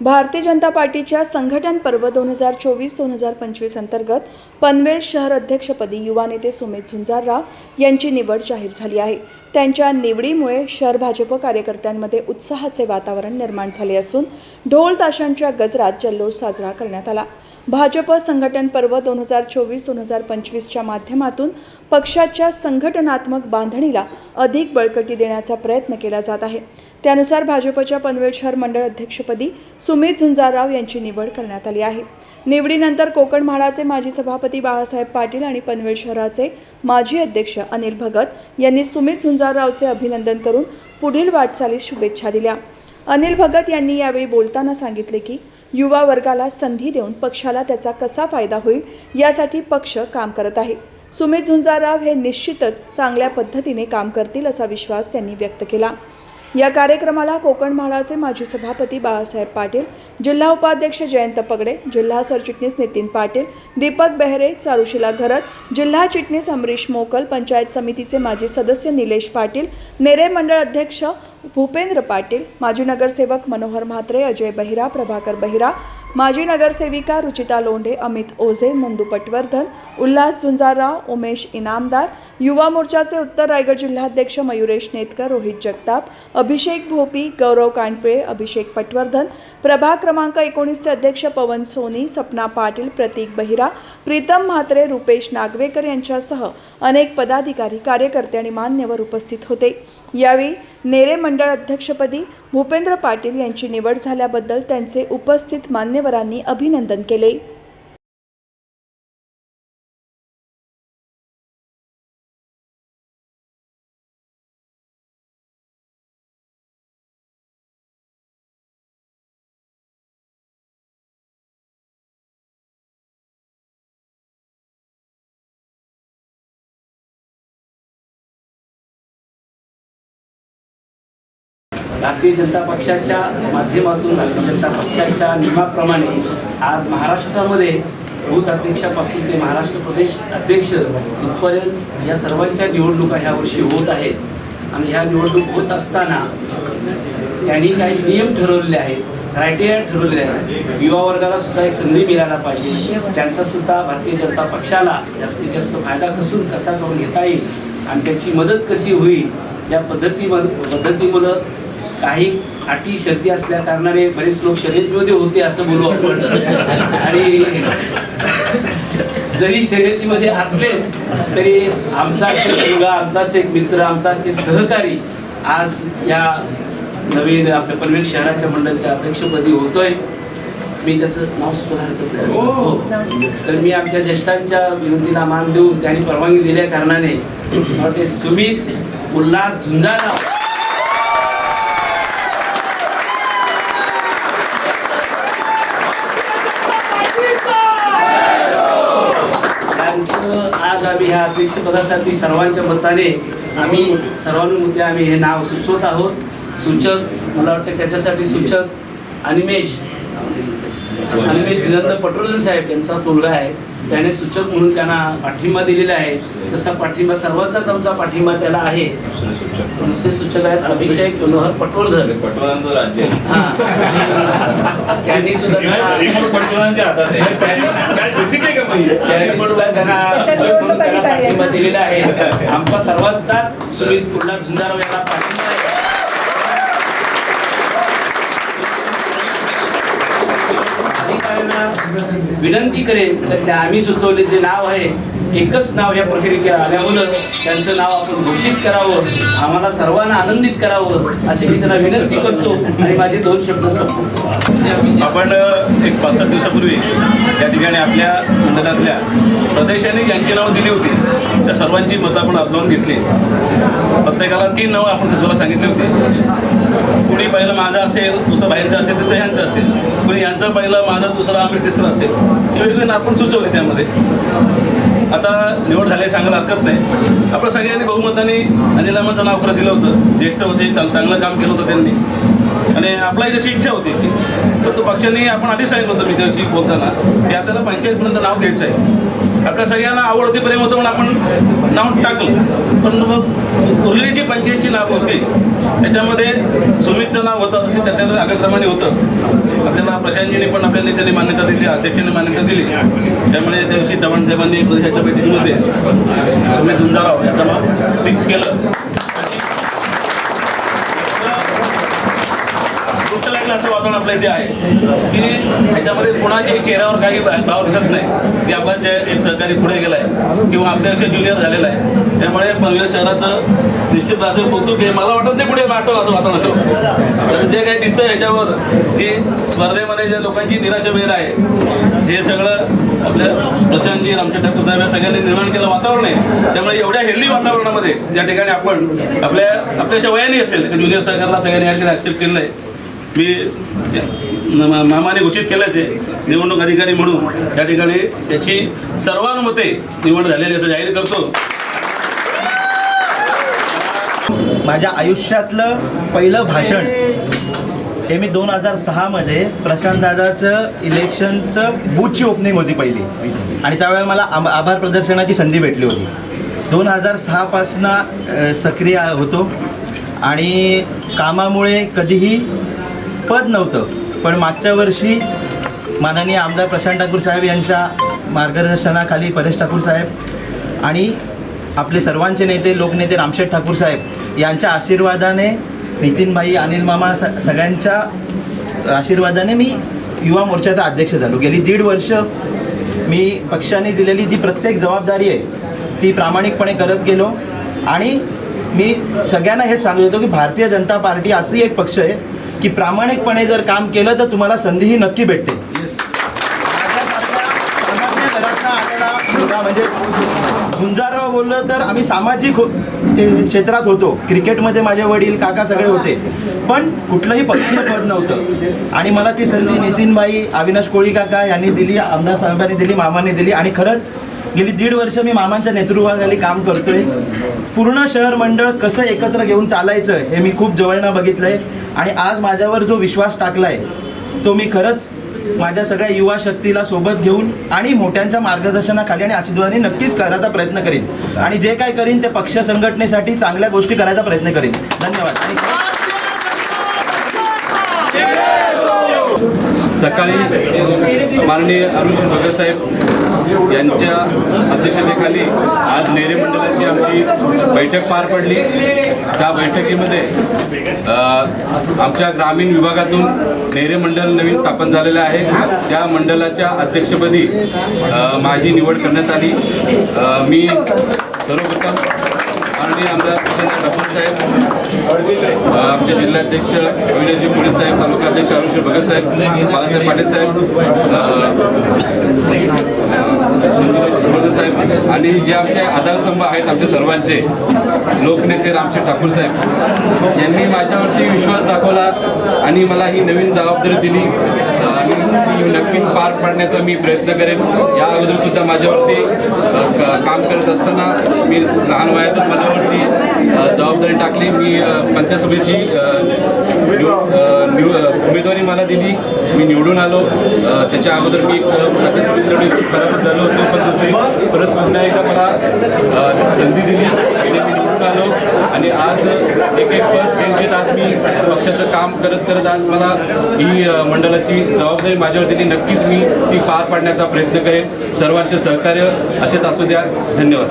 भारतीय जनता पार्टीच्या संघटन पर्व दोन हजार चोवीस दोन हजार पंचवीस अंतर्गत पनवेल शहर अध्यक्षपदी युवा नेते सुमित झुंजारराव यांची निवड जाहीर झाली आहे. त्यांच्या निवडीमुळे शहर भाजप कार्यकर्त्यांमध्ये उत्साहाचे वातावरण निर्माण झाले असून ढोल ताशांच्या गजरात जल्लोष साजरा करण्यात आला. भाजप संघटन पर्व दोन हजार चोवीस दोन हजार पंचवीसच्या माध्यमातून पक्षाच्या संघटनात्मक बांधणीला अधिक बळकटी देण्याचा प्रयत्न केला जात आहे. त्यानुसार भाजपच्या पनवेल शहर मंडळ अध्यक्षपदी सुमित झुंजारराव यांची निवड करण्यात आली आहे. निवडीनंतर कोकण म्हाडाचे माजी सभापती बाळासाहेब पाटील आणि पनवेल शहराचे माजी अध्यक्ष अनिल भगत यांनी सुमित झुंजाररावचे अभिनंदन करून पुढील वाटचालीस शुभेच्छा दिल्या. अनिल भगत यांनी यावेळी बोलताना सांगितले की युवा वर्गाला संधी देऊन पक्षाला त्याचा कसा फायदा होईल यासाठी पक्ष काम करत आहे. सुमित झुंजारराव हे निश्चितच चांगल्या पद्धतीने काम करतील असा विश्वास त्यांनी व्यक्त केला. या कार्यक्रमाला कोकण म्हाडाचे माजी सभापती बाळासाहेब पाटील जिल्हा उपाध्यक्ष जयंत पगडे जिल्हा सरचिटणीस नितीन पाटील दीपक बेहरे चारुशिला घरत जिल्हा चिटणीस अमरीश मोकल पंचायत समितीचे माजी सदस्य निलेश पाटील नेरे मंडळ अध्यक्ष भूपेंद्र पाटील माजी नगरसेवक मनोहर म्हात्रे अजय बहिरा प्रभाकर बहिरा माजी नगरसेविका रुचिता लोंढे अमित ओझे नंदू पटवर्धन उल्हास झुंजारराव उमेश इनामदार युवा मोर्चाचे उत्तर रायगड जिल्हाध्यक्ष मयुरेश नेतकर रोहित जगताप अभिषेक भोपी गौरव कांडपिळे अभिषेक पटवर्धन प्रभाग क्रमांक एकोणीसचे अध्यक्ष पवन सोनी सपना पाटील प्रतीक बहिरा प्रीतम म्हात्रे रुपेश नागवेकर यांच्यासह अनेक पदाधिकारी कार्यकर्ते आणि मान्यवर उपस्थित होते. यावेळी नेरे मंडळ अध्यक्षपदी भूपेंद्र पाटील यांची निवड झाल्याबद्दल त्यांचे उपस्थित मान्यवरांनी अभिनंदन केले. भारतीय जनता पक्षाच्या माध्यमातून भारतीय जनता पक्षाच्या नियमाप्रमाणे आज महाराष्ट्रामध्ये बूथ अध्यक्षापासून ते महाराष्ट्र प्रदेश अध्यक्ष इथपर्यंत या सर्वांच्या निवडणुका ह्या वर्षी होत आहेत. आणि ह्या निवडणूक होत असताना त्यांनी काही नियम ठरवलेले आहेत क्रायटेरिया ठरवलेले आहेत. युवा वर्गाला सुद्धा एक संधी मिळायला पाहिजे. त्यांचा सुद्धा भारतीय जनता पक्षाला जास्तीत जास्त फायदा कसून कसा करून घेता येईल आणि त्याची मदत कशी होईल या पद्धतीमध्ये पद्धतीमुळं काही अटी शर्ती असल्या कारणाने बरेच लोक शर्यतीमध्ये होते असं बोलू आपण आणि जरी शर्यतीमध्ये असले तरी आमचाच एक मुलगा आमचाच एक मित्र आमचाच एक सहकारी आज या नवीन आपल्या पनवेल शहराच्या मंडळाच्या अध्यक्षपदी होतोय मी त्याचं नाव सुद्धा हरकत. हो. तर मी आमच्या ज्येष्ठांच्या विनंतीला मान देऊन त्यांनी परवानगी दिल्या कारणाने सुमित उल्हास झुंजाराव त्यांचं आज आम्ही ह्या अध्यक्षपदासाठी सर्वांच्या मताने आम्ही सर्वानुमते आम्ही हे नाव सुचवत आहोत. सूचक मला वाटतं त्याच्यासाठी सूचक अनिमेश अनिमेश श्रीनंद पटवर्धन साहेब यांचा मुलगा आहे. त्याने सूचक म्हणून त्यांना पाठिंबा दिलेला आहे. तसा पाठिंबा सर्वांचाच आमचा पाठिंबा त्याला आहे. दुसरे सूचक आहेत अभिषेक मनोहर पटवर्धन. पटवर्धनचं राज्य आहे. त्यांनी सुद्धा त्यांना- पाठिंबा दिलेला आहे. आमचा सर्वांचाच सुमित पुन्हा झुंजाराव याला पाठिंबा आहे. विनंती करेन तर त्या आम्ही सुचवले जे नाव आहे एकच नाव या प्रक्रिया आल्यामुळं त्यांचं नाव आपण घोषित करावं आम्हाला सर्वांना आनंदित करावं अशी मी त्यांना विनंती करतो आणि माझे दोन शब्द संपतो आपण एक पाच सात दिवसापूर्वी या ठिकाणी आपल्या मंडळातल्या प्रदेशाने ज्यांची नावं दिली होती. त्या सर्वांची मतं आपण आदलावून घेतली. प्रत्येकाला तीन नावं आपण सुचवायला सांगितली होती. कुणी पहिलं माझं असेल दुसरं बाहेरचं असेल तिसरं ह्यांचं असेल. कुणी यांचं पहिलं माझं दुसरं आम्ही तिसरं असेल. ते वेगवेगळे आपण सुचवले त्यामध्ये. आता निवड झाली सांगायला हरकत नाही. आपण सगळ्यांनी बहुमताने अनिलामाचं नाव खरं दिलं होतं. ज्येष्ठ होते चांगलं काम केलं होतं त्यांनी. आणि आपलाही जशी इच्छा होती. की परंतु पक्षाने आपण आधी सांगितलं होतं मी त्याशी बोलताना की आपल्याला पंचाळीसपर्यंत नाव द्यायचं आहे. आपल्या सगळ्यांना आवड होती प्रेम होतं म्हणून आपण नाव टाकलं. पण मग उरलेली जी पंचायतची नाव होती त्याच्यामध्ये सुमितचं नाव होतं हे त्याच्यामध्ये अग्रक्रमाने होतं. आपल्याला प्रशांतजीने पण आपल्या नेत्याने मान्यता दिली अध्यक्षांनी मान्यता दिली. त्यामुळे त्या दिवशी चव्हाण साहेबांनी प्रदेशाच्या बैठकीमध्ये सुमित झुंजाराव याचं नाव फिक्स केलं गोष्ट लागलं आपल्या इथे आहे. की ह्याच्यामध्ये कोणाच्याही चेहऱ्यावर काही भाव दिसत नाही. की आपण जे एक सहकारी पुढे गेलाय किंवा आपल्यापेक्षा ज्युनियर झालेला आहे त्यामुळे पनवेल शहराचं निश्चित असं कौतुक आहे. मला वाटत नाही पुढे वाटतो असं वातावरण असेल जे काही दिसतं ह्याच्यावर की स्पर्धेमध्ये ज्या लोकांची निराशा वेळ आहे हे सगळं आपल्या प्रशांतजी रामचंद्र ठाकूर साहेब या सगळ्यांनी निर्माण केलं वातावरण आहे. त्यामुळे एवढ्या हेल्दी वातावरणामध्ये ज्या ठिकाणी आपण आपल्या आपल्याच्या वयाने असेल ज्युनियर सरकारला सगळ्यांनी या ठिकाणी ॲक्सेप्ट केलं आहे मी मामाने घोषित केलंच आहे निवडणूक अधिकारी म्हणून. त्या ठिकाणी त्याची सर्वानुमते निवड झालेली असं जाहीर करतो. माझ्या आयुष्यातलं पहिलं भाषण हे मी दोन हजार सहामध्ये प्रशांत दादाचं इलेक्शनचं बूथची ओपनिंग होती पहिली. आणि त्यावेळेला मला आम- आभार प्रदर्शनाची संधी भेटली होती. दोन हजार सहापासनं सक्रिय होतो. आणि कामामुळे कधीही पद नव्हतं. पण मागच्या वर्षी माननीय आमदार प्रशांत ठाकूर साहेब यांच्या मार्गदर्शनाखाली परेश ठाकूर साहेब आणि आपले सर्वांचे नेते लोकनेते रामशेठ ठाकूर साहेब यांच्या आशीर्वादाने नितीनभाई अनिल मामा स सगळ्यांच्या आशीर्वादाने मी युवा मोर्चाचा अध्यक्ष झालो. गेली दीड वर्ष मी पक्षाने दिलेली जी प्रत्येक जबाबदारी आहे ती प्रामाणिकपणे करत गेलो आणि मी सगळ्यांना हेच सांगू होतो की भारतीय जनता पार्टी अशी एक पक्ष आहे की प्रामाणिकपणे जर काम केलं तर तुम्हाला संधीही नक्की भेटते. म्हणजे झुंजारराव बोललं तर आम्ही सामाजिक हो- क्षेत्रात होतो. क्रिकेटमध्ये माझे वडील काका सगळे होते. पण कुठलंही पक्षीय पद नव्हतं. आणि मला ती संधी नितीनबाई अविनाश कोळी काका यांनी दिली आमदार साहेबांनी दिली मामाने दिली. आणि खरंच गेली दीड वर्ष मी मामांच्या नेतृत्वाखाली काम करतोय. पूर्ण शहर मंडळ कसं एकत्र घेऊन चालायचं हे मी खूप जवळनं बघितलंय. आणि आज माझ्यावर जो विश्वास टाकलाय तो मी खरंच माझ्या सगळ्या युवा शक्तीला सोबत घेऊन आणि मोठ्यांच्या मार्गदर्शनाखाली आणि आशीर्वादाने नक्कीच करायचा प्रयत्न करीन. आणि जे काय करीन ते पक्ष संघटनेसाठी चांगल्या गोष्टी करायचा प्रयत्न करीन. धन्यवाद आणि सकाळी माननीय अरुण भगतसाहेब यांच्या अध्यक्षतेखाली आज नेरे मंडळाची आमची बैठक पार पडली. त्या बैठकीमध्ये आमच्या ग्रामीण विभागातून नेरे मंडळ नवीन स्थापन झालेलं आहे. त्या मंडळाच्या अध्यक्षपदी माझी निवड करण्यात आली. मी सर्वप्रथम माननीय आमदार प्रशांत ठाकूर साहेब आमचे जिल्हाध्यक्ष अविनाशजी पुणे साहेब तालुकाध्यक्ष अरुषी भगत साहेब बाळासाहेब पाटील साहेब साहेब आणि जे आमचे आधारस्तंभ आहेत आमचे सर्वांचे लोकनेते रामशेठ ठाकूर साहेब यांनी माझ्यावरती विश्वास दाखवला आणि मला ही नवीन जबाबदारी दिली. अ, नक्कीच पार पाडण्याचा मी प्रयत्न करेन. या अगोदर सुद्धा माझ्यावरती काम करत असताना मी लहान वयातच माझ्यावरती जबाबदारी टाकली. मी पंचायत सभेची उमेदवारी मला दिली. मी निवडून आलो. त्याच्या अगोदर मी एक लढून खराब झालो होतो पण दुसरी परत पुन्हा एकदा मला संधी दिली. मी निवडून आलो. आणि आज एक एक पद घेत आज मी पक्षाचं काम करत करत आज मला ही मंडळाची जबाबदारी माझ्यावर दिली नक्कीच मी ती पार पाडण्याचा प्रयत्न करेन. सर्वांचे सहकार्य असेच असू द्या. धन्यवाद.